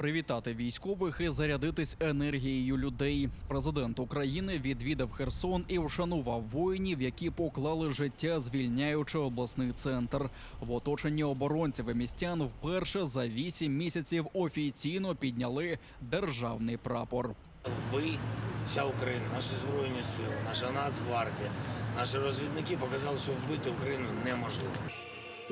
Привітати військових і зарядитись енергією людей. Президент України відвідав Херсон і вшанував воїнів, які поклали життя, звільняючи обласний центр. В оточенні оборонців і містян вперше за вісім місяців офіційно підняли державний прапор. Ви, вся Україна, наші збройні сили, наша Нацгвардія, наші розвідники показали, що вбити Україну неможливо.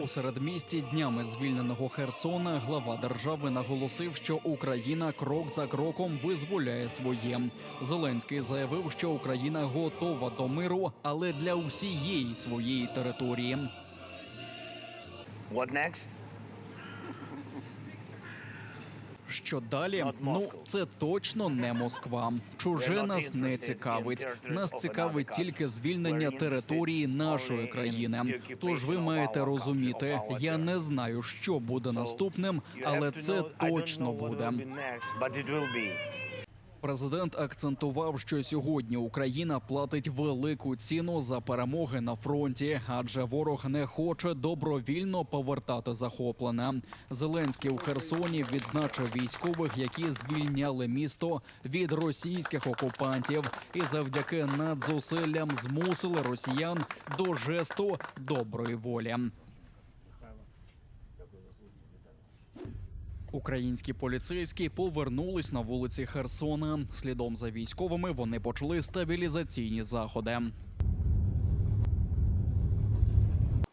У середмісті днями звільненого Херсона глава держави наголосив, що Україна крок за кроком визволяє своє. Зеленський заявив, що Україна готова до миру, але для усієї своєї території. What next? Що далі? Ну це точно не Москва. Чуже нас не цікавить. Нас цікавить тільки звільнення території нашої країни. Тож ви маєте розуміти, я не знаю, що буде наступним, але це точно буде. Президент акцентував, що сьогодні Україна платить велику ціну за перемоги на фронті, адже ворог не хоче добровільно повертати захоплене. Зеленський у Херсоні відзначив військових, які звільняли місто від російських окупантів, і завдяки надзусиллям змусили росіян до жесту доброї волі. Українські поліцейські повернулись на вулиці Херсона. Слідом за військовими вони почали стабілізаційні заходи.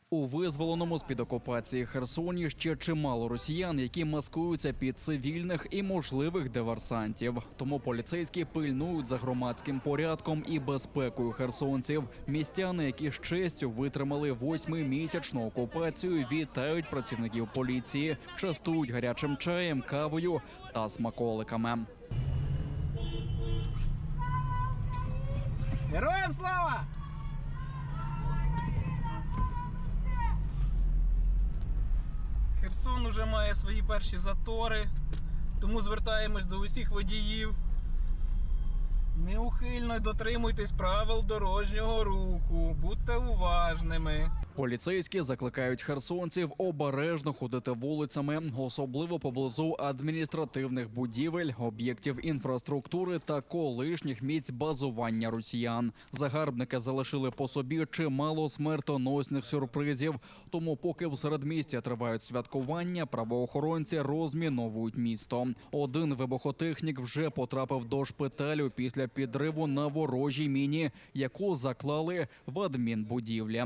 У визволеному з під окупації Херсоні ще чимало росіян, які маскуються під цивільних і можливих диверсантів. Тому поліцейські пильнують за громадським порядком і безпекою херсонців. Містяни, які з честю витримали восьмимісячну окупацію, вітають працівників поліції, частують гарячим чаєм, кавою та смаколиками. Героям слава! Херсон уже має свої перші затори, тому звертаємось до усіх водіїв. Неухильно дотримуйтесь правил дорожнього руху, будьте уважними. Поліцейські закликають херсонців обережно ходити вулицями, особливо поблизу адміністративних будівель, об'єктів інфраструктури та колишніх місць базування росіян. Загарбники залишили по собі чимало смертоносних сюрпризів. Тому, поки в середмістя тривають святкування, правоохоронці розміновують місто. Один вибухотехнік вже потрапив до шпиталю після підриву на ворожій міні, яку заклали в адмінбудівлі.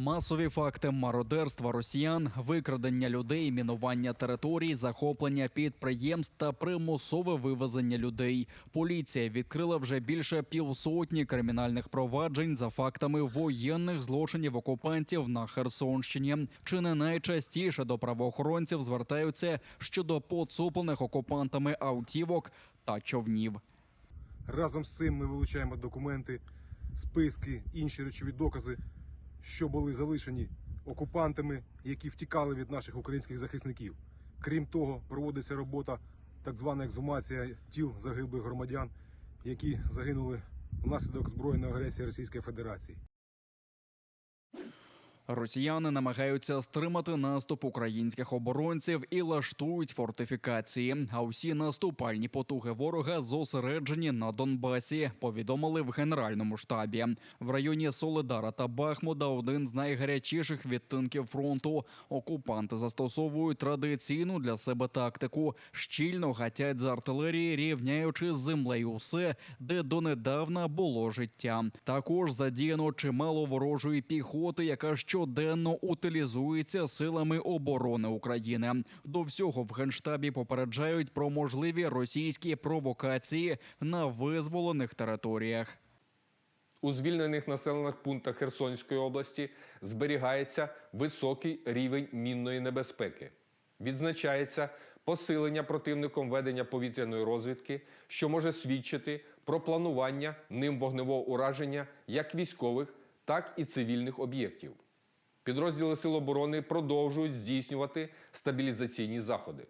Масові факти мародерства росіян, викрадення людей, мінування територій, захоплення підприємств та примусове вивезення людей. Поліція відкрила вже більше півсотні кримінальних проваджень за фактами воєнних злочинів окупантів на Херсонщині. Чи не найчастіше до правоохоронців звертаються щодо поцуплених окупантами автівок та човнів. Разом з цим ми вилучаємо документи, списки, інші речові докази, що були залишені окупантами, які втікали від наших українських захисників. Крім того, проводиться робота, так звана екзумація тіл загиблих громадян, які загинули внаслідок збройної агресії Російської Федерації. Росіяни намагаються стримати наступ українських оборонців і лаштують фортифікації. А усі наступальні потуги ворога зосереджені на Донбасі. Повідомили в генеральному штабі. В районі Солидара та Бахмуда один з найгарячіших відтинків фронту. Окупанти застосовують традиційну для себе тактику, щільно гатять з артилерії, рівняючи з землею все, де донедавна було життя. Також задіяно чимало ворожої піхоти, яка щоденно утилізується силами оборони України. До всього в генштабі попереджають про можливі російські провокації на визволених територіях. У звільнених населених пунктах Херсонської області зберігається високий рівень мінної небезпеки. Відзначається посилення противником ведення повітряної розвідки, що може свідчити про планування ним вогневого ураження як військових, так і цивільних об'єктів. Підрозділи Сил оборони продовжують здійснювати стабілізаційні заходи.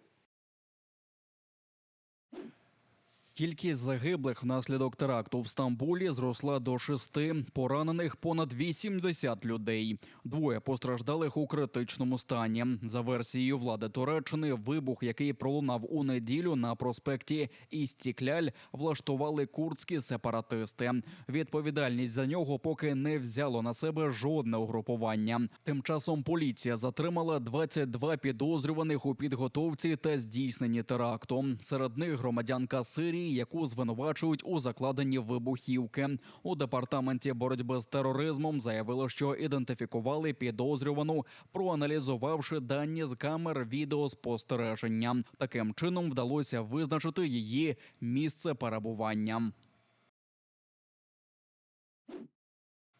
Кількість загиблих внаслідок теракту в Стамбулі зросла до шести, поранених понад 80 людей. Двоє постраждалих у критичному стані. За версією влади Туреччини, вибух, який пролунав у неділю на проспекті Істікляль, влаштували курдські сепаратисти. Відповідальність за нього поки не взяло на себе жодне угрупування. Тим часом поліція затримала 22 підозрюваних у підготовці та здійсненні теракту. Серед них громадянка Сирії, яку звинувачують у закладенні вибухівки. У департаменті боротьби з тероризмом заявили, що ідентифікували підозрювану, проаналізувавши дані з камер відеоспостереження. Таким чином вдалося визначити її місце перебування.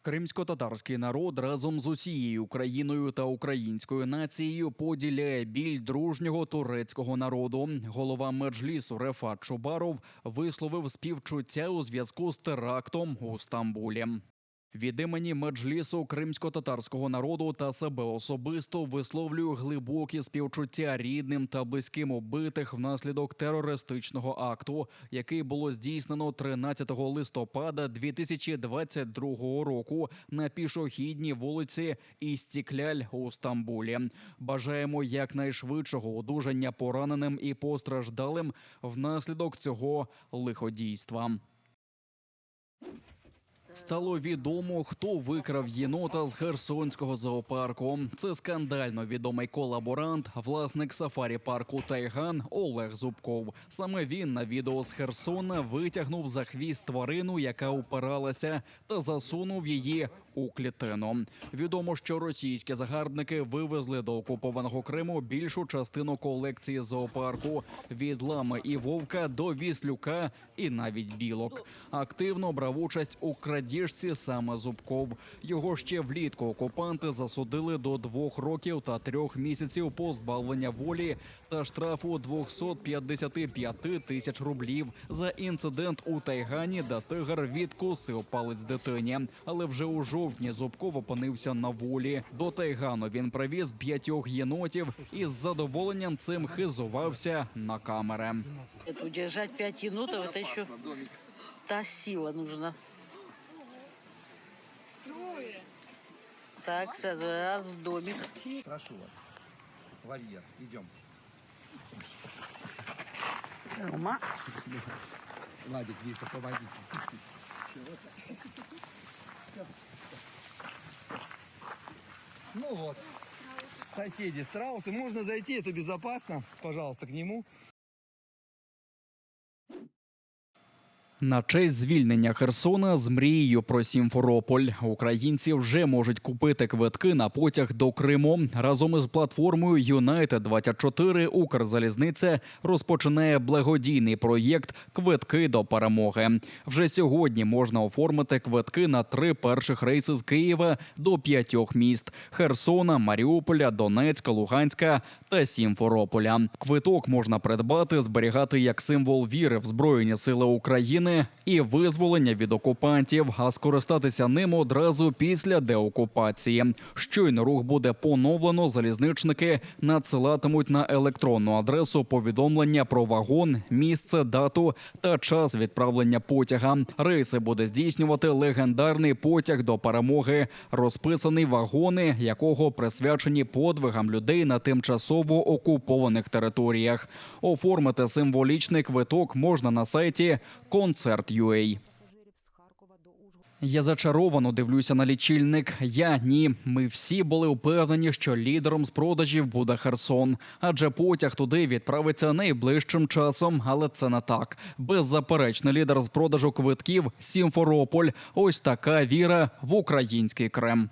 Кримсько-татарський народ разом з усією Україною та українською нацією поділяє біль дружнього турецького народу. Голова меджлісу Рефат Чубаров висловив співчуття у зв'язку з терактом у Стамбулі. Від імені меджлісу кримсько-татарського народу та себе особисто висловлюю глибокі співчуття рідним та близьким убитих внаслідок терористичного акту, який було здійснено 13 листопада 2022 року на пішохідній вулиці Істікляль у Стамбулі. Бажаємо якнайшвидшого одужання пораненим і постраждалим внаслідок цього лиходійства. Стало відомо, хто викрав єнота з Херсонського зоопарку. Це скандально відомий колаборант, власник сафарі парку Тайган Олег Зубков. Саме він на відео з Херсона витягнув за хвіст тварину, яка упиралася, та засунув її у клітину. Відомо, що російські загарбники вивезли до окупованого Криму більшу частину колекції зоопарку від лами і вовка до віслюка і навіть білок. Активно брав участь у крадіжці саме Зубков. Його ще влітку окупанти засудили до двох років та трьох місяців позбавлення волі та штрафу 255 тисяч рублів за інцидент у Тайгані, де тигр відкусив палець дитині. Але вже у жовтні Зубков опинився на волі. До Тайгану він привіз п'ятьох єнотів і з задоволенням цим хизувався на камери. Удержать пять енотов, это еще та сила нужна. Так, сразу раз в домик. Прошу вас. Вольер. Идем. Рома. Владик, Виша, помогите. Ну вот. Соседи страусы. Можно зайти, это безопасно. Пожалуйста, к нему. На честь звільнення Херсона з мрією про Сімферополь українці вже можуть купити квитки на потяг до Криму. Разом із платформою United 24 Укрзалізниця розпочинає благодійний проєкт Квитки до перемоги. Вже сьогодні можна оформити квитки на три перших рейси з Києва до п'ятьох міст: Херсона, Маріуполя, Донецька, Луганська та Сімферополя. Квиток можна придбати, зберігати як символ віри в Збройні Сили України і визволення від окупантів, а скористатися ним одразу після деокупації. Щойно рух буде поновлено. Залізничники надсилатимуть на електронну адресу повідомлення про вагон, місце, дату та час відправлення потяга. Рейси буде здійснювати легендарний потяг до перемоги, розписаний вагони, якого присвячені подвигам людей на тимчасово окупованих територіях. Оформити символічний квиток можна на сайті Концерт.ua. Я зачаровано дивлюся на лічильник. Я ні. Ми всі були впевнені, що лідером з продажів буде Херсон, адже потяг туди відправиться найближчим часом, але це не так. Беззаперечний лідер з продажу квитків Сімферополь. Ось така віра в український Крем.